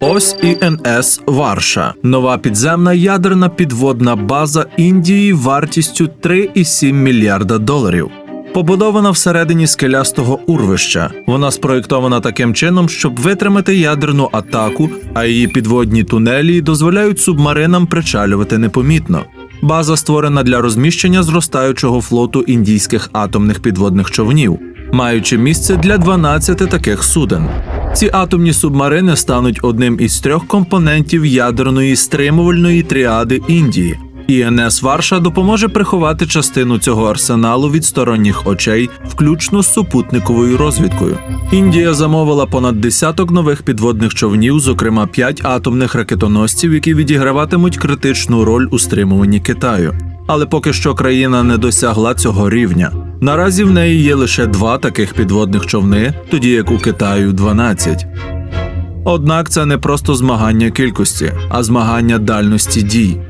Ось ІНС Варша, нова підземна ядерна підводна база Індії вартістю 3,7 мільярда доларів. Побудована всередині скелястого урвища. Вона спроєктована таким чином, щоб витримати ядерну атаку, а її підводні тунелі дозволяють субмаринам причалювати непомітно. База створена для розміщення зростаючого флоту індійських атомних підводних човнів, маючи місце для 12 таких суден. Ці атомні субмарини стануть одним із трьох компонентів ядерної стримувальної тріади Індії. ІНС Варша допоможе приховати частину цього арсеналу від сторонніх очей, включно з супутниковою розвідкою. Індія замовила понад десяток нових підводних човнів, зокрема п'ять атомних ракетоносців, які відіграватимуть критичну роль у стримуванні Китаю. Але поки що країна не досягла цього рівня. Наразі в неї є лише два таких підводних човни, тоді як у Китаю 12. Однак це не просто змагання кількості, а змагання дальності дій.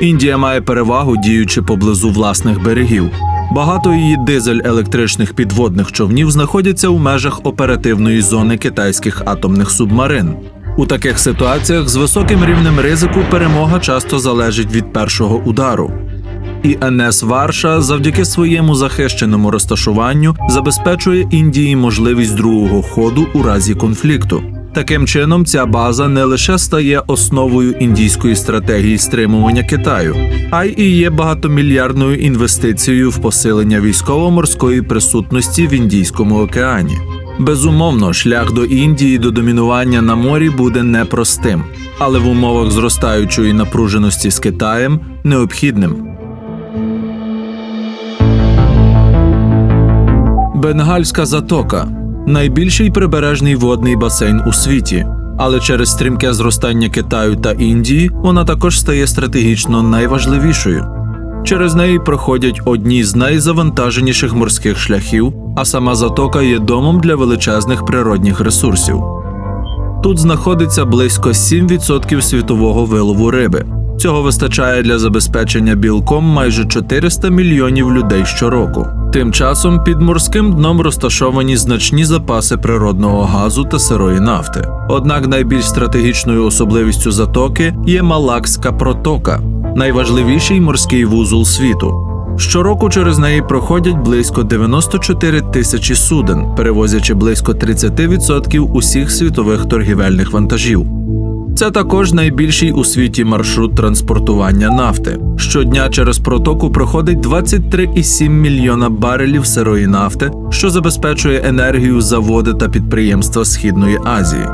Індія має перевагу, діючи поблизу власних берегів. Багато її дизель-електричних підводних човнів знаходяться у межах оперативної зони китайських атомних субмарин. У таких ситуаціях з високим рівнем ризику перемога часто залежить від першого удару. ІНС Варша завдяки своєму захищеному розташуванню забезпечує Індії можливість другого ходу у разі конфлікту. Таким чином, ця база не лише стає основою індійської стратегії стримування Китаю, а й і є багатомільярдною інвестицією в посилення військово-морської присутності в Індійському океані. Безумовно, шлях до Індії до домінування на морі буде непростим, але в умовах зростаючої напруженості з Китаєм необхідним. Бенгальська затока найбільший прибережний водний басейн у світі. Але через стрімке зростання Китаю та Індії вона також стає стратегічно найважливішою. Через неї проходять одні з найзавантаженіших морських шляхів, а сама затока є домом для величезних природних ресурсів. Тут знаходиться близько 7% світового вилову риби. Цього вистачає для забезпечення білком майже 400 мільйонів людей щороку. Тим часом під морським дном розташовані значні запаси природного газу та сирої нафти. Однак найбільш стратегічною особливістю затоки є Малакська протока, найважливіший морський вузол світу. Щороку через неї проходять близько 94 тисячі суден, перевозячи близько 30% усіх світових торгівельних вантажів. Це також найбільший у світі маршрут транспортування нафти. Щодня через протоку проходить 23,7 мільйона барелів сирої нафти, що забезпечує енергію заводи та підприємства Східної Азії.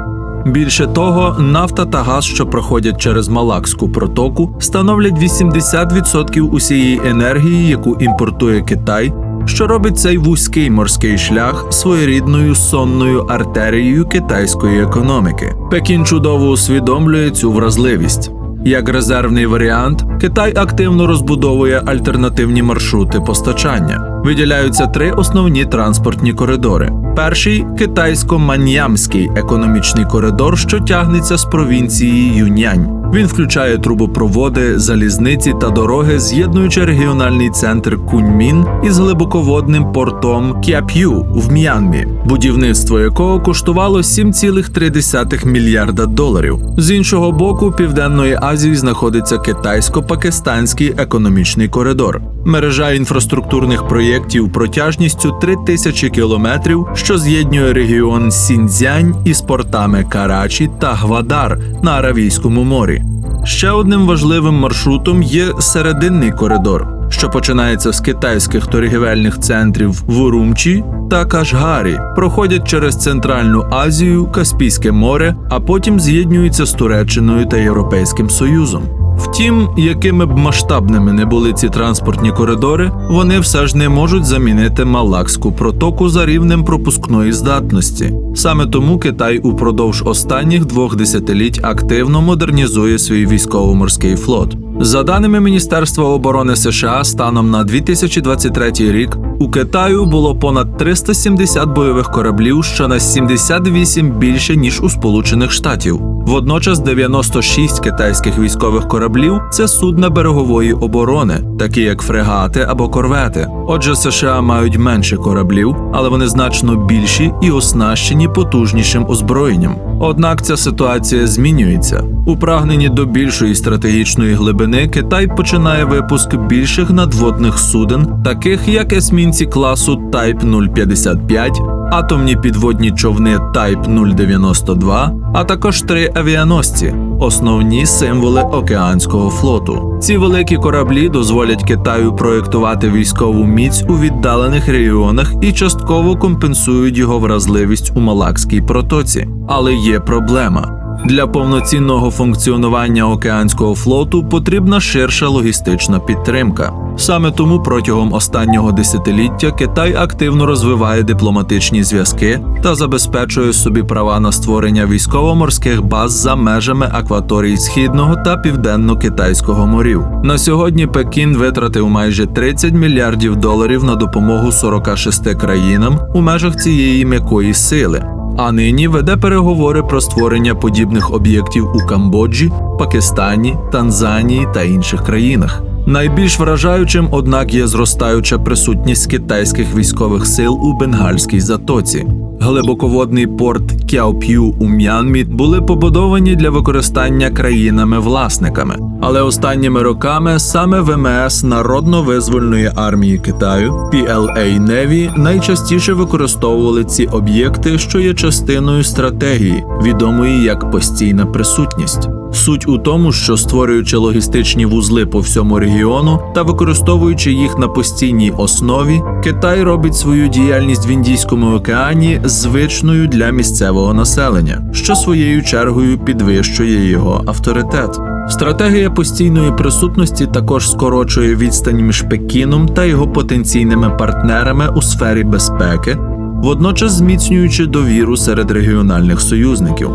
Більше того, нафта та газ, що проходять через Малакську протоку, становлять 80% усієї енергії, яку імпортує Китай, що робить цей вузький морський шлях своєрідною сонною артерією китайської економіки. Пекін чудово усвідомлює цю вразливість. Як резервний варіант, Китай активно розбудовує альтернативні маршрути постачання. Виділяються три основні транспортні коридори. Перший китайсько-маньямський економічний коридор, що тягнеться з провінції Юньянь. Він включає трубопроводи, залізниці та дороги, з'єднуючи регіональний центр Куньмін із глибоководним портом Кяп'ю в М'янмі, будівництво якого коштувало 7,3 мільярда доларів. З іншого боку, південної Азії знаходиться китайсько-пакистанський економічний коридор, мережа інфраструктурних проєктів протяжністю 3 тисячі кілометрів, що з'єднує регіон Сіньцзянь із портами Карачі та Гвадар на Аравійському морі. Ще одним важливим маршрутом є серединний коридор, що починається з китайських торгівельних центрів в Урумчі та Кашгарі, проходять через Центральну Азію, Каспійське море, а потім з'єднюються з Туреччиною та Європейським Союзом. Втім, якими б масштабними не були ці транспортні коридори, вони все ж не можуть замінити Малакську протоку за рівнем пропускної здатності. Саме тому Китай упродовж останніх двох десятиліть активно модернізує свій військово-морський флот. За даними Міністерства оборони США, станом на 2023 рік у Китаю було понад 370 бойових кораблів, що на 78 більше ніж у Сполучених Штатів. Водночас 96 китайських військових кораблів це судна берегової оборони, такі як фрегати або корвети. Отже, США мають менше кораблів, але вони значно більші і оснащені потужнішим озброєнням. Однак ця ситуація змінюється. У прагненні до більшої стратегічної глибини Китай починає випуск більших надводних суден, таких як есмінці класу Type 055, атомні підводні човни Type 092, а також три авіаносці основні символи океанського флоту. Ці великі кораблі дозволять Китаю проєктувати військову міць у віддалених регіонах і частково компенсують його вразливість у Малакській протоці. Але є проблема. Для повноцінного функціонування океанського флоту потрібна ширша логістична підтримка. Саме тому протягом останнього десятиліття Китай активно розвиває дипломатичні зв'язки та забезпечує собі права на створення військово-морських баз за межами акваторій східного та південно-китайського морів. На сьогодні Пекін витратив майже 30 мільярдів доларів на допомогу 46 країнам у межах цієї м'якої сили а нині веде переговори про створення подібних об'єктів у Камбоджі, Пакистані, Танзанії та інших країнах. Найбільш вражаючим, однак, є зростаюча присутність китайських військових сил у Бенгальській затоці. Глибоководний порт Кяоп'ю у М'янмі були побудовані для використання країнами-власниками, але останніми роками саме ВМС Народно-визвольної армії Китаю PLA Navy найчастіше використовували ці об'єкти, що є частиною стратегії, відомої як постійна присутність. Суть у тому, що створюючи логістичні вузли по всьому регіону та використовуючи їх на постійній основі, Китай робить свою діяльність в Індійському океані звичною для місцевого населення, що своєю чергою підвищує його авторитет. Стратегія постійної присутності також скорочує відстань між Пекіном та його потенційними партнерами у сфері безпеки, водночас зміцнюючи довіру серед регіональних союзників.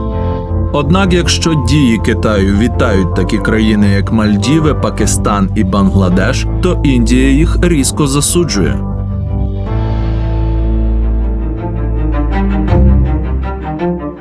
Однак, якщо дії Китаю вітають такі країни, як Мальдіви, Пакистан і Бангладеш, то Індія їх різко засуджує.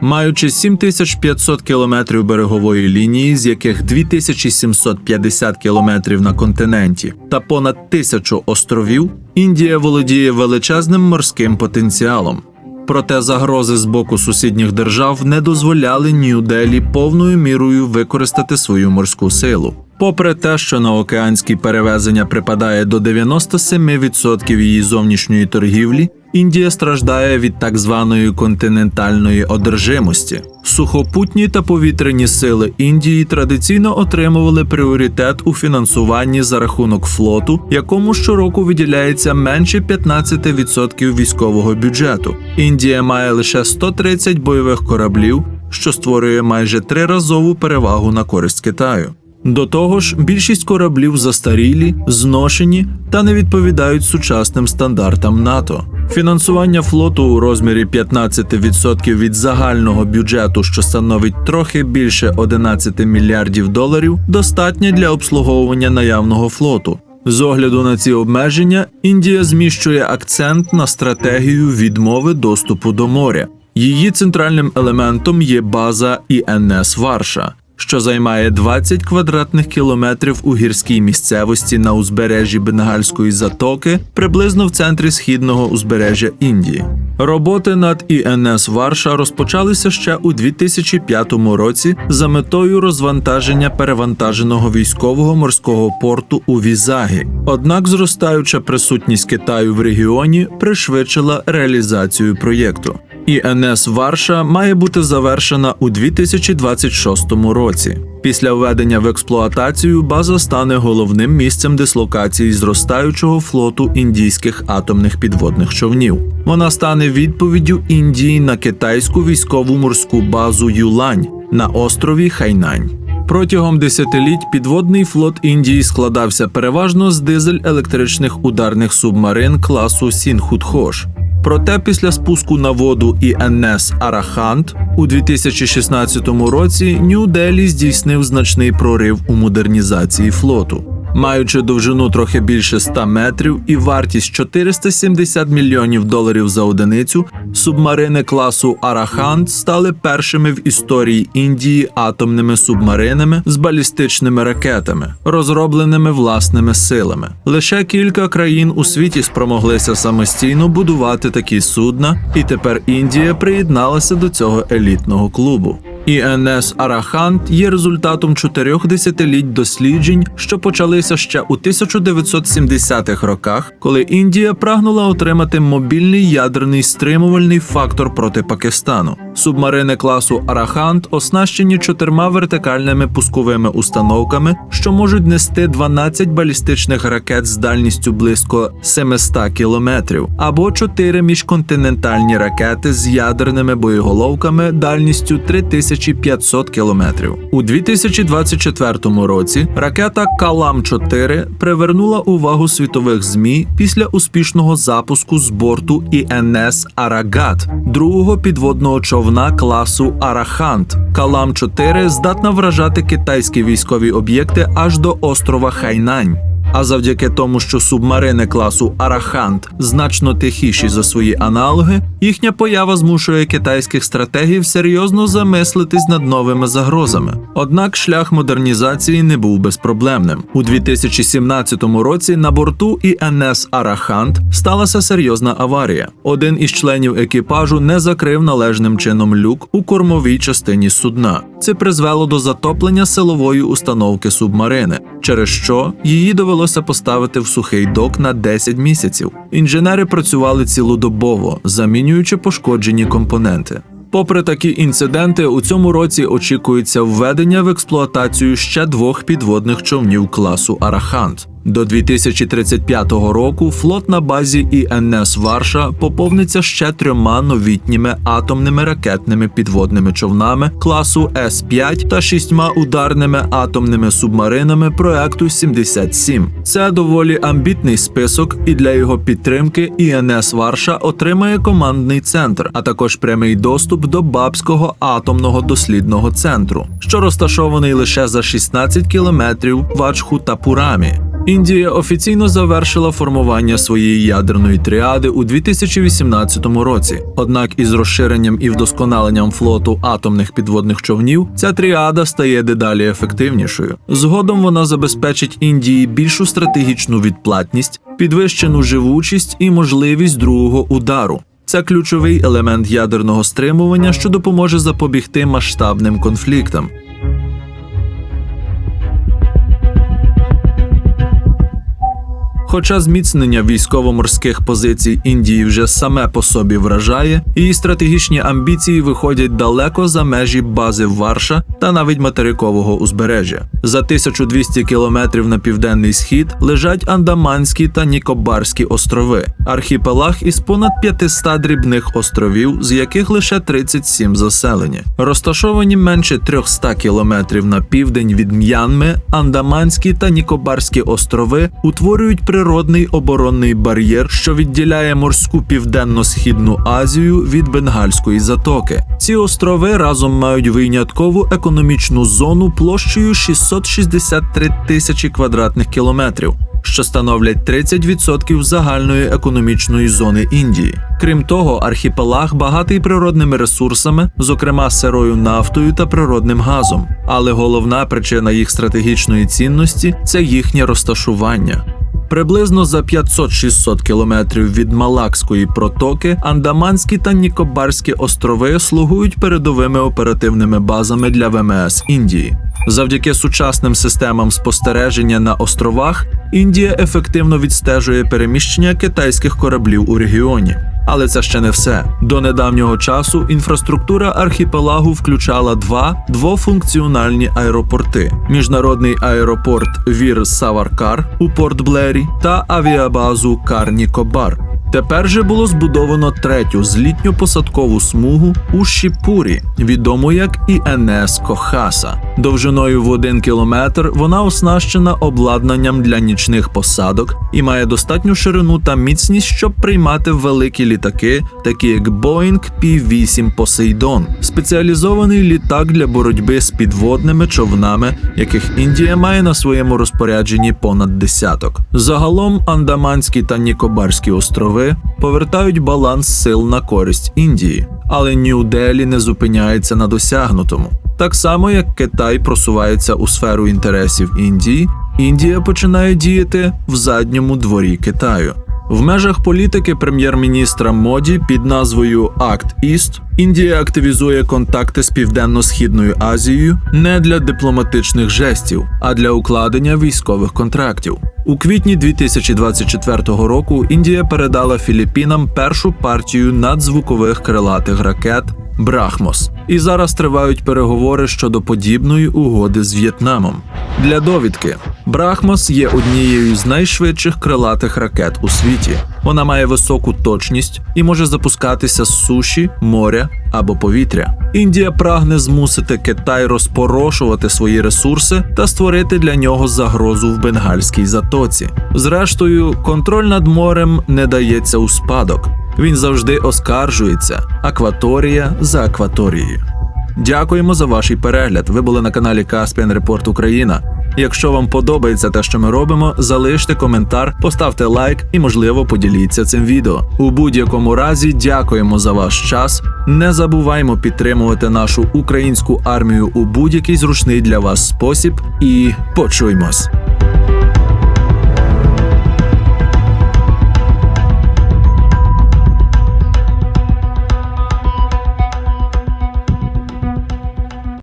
Маючи 7500 кілометрів берегової лінії, з яких 2750 кілометрів на континенті, та понад тисячу островів, Індія володіє величезним морським потенціалом. Проте загрози з боку сусідніх держав не дозволяли Нью-Делі повною мірою використати свою морську силу. Попри те, що на океанські перевезення припадає до 97% її зовнішньої торгівлі, Індія страждає від так званої континентальної одержимості. Сухопутні та повітряні сили Індії традиційно отримували пріоритет у фінансуванні за рахунок флоту, якому щороку виділяється менше 15% військового бюджету. Індія має лише 130 бойових кораблів, що створює майже триразову перевагу на користь Китаю. До того ж, більшість кораблів застарілі, зношені та не відповідають сучасним стандартам НАТО. Фінансування флоту у розмірі 15% від загального бюджету, що становить трохи більше 11 мільярдів доларів, достатньо для обслуговування наявного флоту. З огляду на ці обмеження, Індія зміщує акцент на стратегію відмови доступу до моря. Її центральним елементом є база ІНС Варша що займає 20 квадратних кілометрів у гірській місцевості на узбережжі Бенгальської затоки, приблизно в центрі східного узбережжя Індії. Роботи над ІНС Варша розпочалися ще у 2005 році за метою розвантаження перевантаженого військового морського порту у Візагі. Однак зростаюча присутність Китаю в регіоні пришвидшила реалізацію проєкту. ІНС Варша має бути завершена у 2026 році. Після введення в експлуатацію база стане головним місцем дислокації зростаючого флоту індійських атомних підводних човнів. Вона стане відповіддю Індії на китайську військову морську базу Юлань на острові Хайнань. Протягом десятиліть підводний флот Індії складався переважно з дизель-електричних ударних субмарин класу Сінхутхош. Проте після спуску на воду ІНС Арахант у 2016 році Нью-Делі здійснив значний прорив у модернізації флоту. Маючи довжину трохи більше 100 метрів і вартість 470 мільйонів доларів за одиницю, субмарини класу Арахант стали першими в історії Індії атомними субмаринами з балістичними ракетами, розробленими власними силами. Лише кілька країн у світі спромоглися самостійно будувати такі судна, і тепер Індія приєдналася до цього елітного клубу. ІНС Арахант є результатом чотирьох десятиліть досліджень, що почалися ще у 1970-х роках, коли Індія прагнула отримати мобільний ядерний стримувальний фактор проти Пакистану. Субмарини класу Арахант оснащені чотирма вертикальними пусковими установками, що можуть нести 12 балістичних ракет з дальністю близько 700 кілометрів, або чотири міжконтинентальні ракети з ядерними боєголовками дальністю 3500 кілометрів. У 2024 році ракета Калам 4 привернула увагу світових змі після успішного запуску з борту ІНС Арагат, другого підводного човна класу Арахант. Калам 4 здатна вражати китайські військові об'єкти аж до острова Хайнань. А завдяки тому, що субмарини класу Арахант значно тихіші за свої аналоги, їхня поява змушує китайських стратегів серйозно замислитись над новими загрозами. Однак шлях модернізації не був безпроблемним. У 2017 році на борту ІНС Арахант сталася серйозна аварія. Один із членів екіпажу не закрив належним чином люк у кормовій частині судна. Це призвело до затоплення силової установки субмарини, через що її довелося поставити в сухий док на 10 місяців. Інженери працювали цілодобово, замінюючи пошкоджені компоненти. Попри такі інциденти, у цьому році очікується введення в експлуатацію ще двох підводних човнів класу Арахант. До 2035 року флот на базі ІНС Варша поповниться ще трьома новітніми атомними ракетними підводними човнами класу С-5 та шістьма ударними атомними субмаринами проекту 77. Це доволі амбітний список, і для його підтримки ІНС Варша отримає командний центр, а також прямий доступ до Бабського атомного дослідного центру, що розташований лише за 16 кілометрів в Ачхутапурамі. Індія офіційно завершила формування своєї ядерної тріади у 2018 році. Однак із розширенням і вдосконаленням флоту атомних підводних човнів ця тріада стає дедалі ефективнішою. Згодом вона забезпечить Індії більшу стратегічну відплатність, підвищену живучість і можливість другого удару. Це ключовий елемент ядерного стримування, що допоможе запобігти масштабним конфліктам. Хоча зміцнення військово-морських позицій Індії вже саме по собі вражає, її стратегічні амбіції виходять далеко за межі бази Варша та навіть материкового узбережжя. За 1200 кілометрів на південний схід лежать Андаманські та Нікобарські острови, архіпелаг із понад 500 дрібних островів, з яких лише 37 заселені. Розташовані менше 300 кілометрів на південь від М'янми, Андаманські та Нікобарські острови утворюють природний оборонний бар'єр, що відділяє морську південно-східну Азію від Бенгальської затоки. Ці острови разом мають виняткову економічну зону площею 663 тисячі квадратних кілометрів. Що становлять 30% загальної економічної зони Індії. Крім того, архіпелаг багатий природними ресурсами, зокрема сирою нафтою та природним газом. Але головна причина їх стратегічної цінності це їхнє розташування. Приблизно за 500-600 кілометрів від Малакської протоки Андаманські та Нікобарські острови слугують передовими оперативними базами для ВМС Індії. Завдяки сучасним системам спостереження на островах Індія ефективно відстежує переміщення китайських кораблів у регіоні. Але це ще не все. До недавнього часу інфраструктура архіпелагу включала два двофункціональні аеропорти: міжнародний аеропорт Вір Саваркар у Порт Блері та авіабазу Карні Кобар. Тепер же було збудовано третю злітньо-посадкову смугу у Шіпурі, відому як ІНС Кохаса. Довжиною в один кілометр вона оснащена обладнанням для нічних посадок і має достатню ширину та міцність, щоб приймати великі літаки, такі як Boeing P-8 Poseidon, спеціалізований літак для боротьби з підводними човнами, яких Індія має на своєму розпорядженні понад десяток. Загалом Андаманські та Нікобарські острови повертають баланс сил на користь Індії, але Нью-Делі не зупиняється на досягнутому. Так само як Китай просувається у сферу інтересів Індії, Індія починає діяти в задньому дворі Китаю. В межах політики прем'єр-міністра Моді під назвою Акт Іст Індія активізує контакти з Південно-Східною Азією не для дипломатичних жестів, а для укладення військових контрактів. У квітні 2024 року Індія передала Філіппінам першу партію надзвукових крилатих ракет Брахмос, і зараз тривають переговори щодо подібної угоди з В'єтнамом. Для довідки Брахмос є однією з найшвидших крилатих ракет у світі. Вона має високу точність і може запускатися з суші, моря або повітря. Індія прагне змусити Китай розпорошувати свої ресурси та створити для нього загрозу в Бенгальській затоці. Зрештою, контроль над морем не дається у спадок. Він завжди оскаржується акваторія за акваторією. Дякуємо за ваш перегляд. Ви були на каналі Caspian Report Україна. Якщо вам подобається те, що ми робимо, залиште коментар, поставте лайк і, можливо, поділіться цим відео. У будь-якому разі, дякуємо за ваш час. Не забуваймо підтримувати нашу українську армію у будь-який зручний для вас спосіб. І почуймось.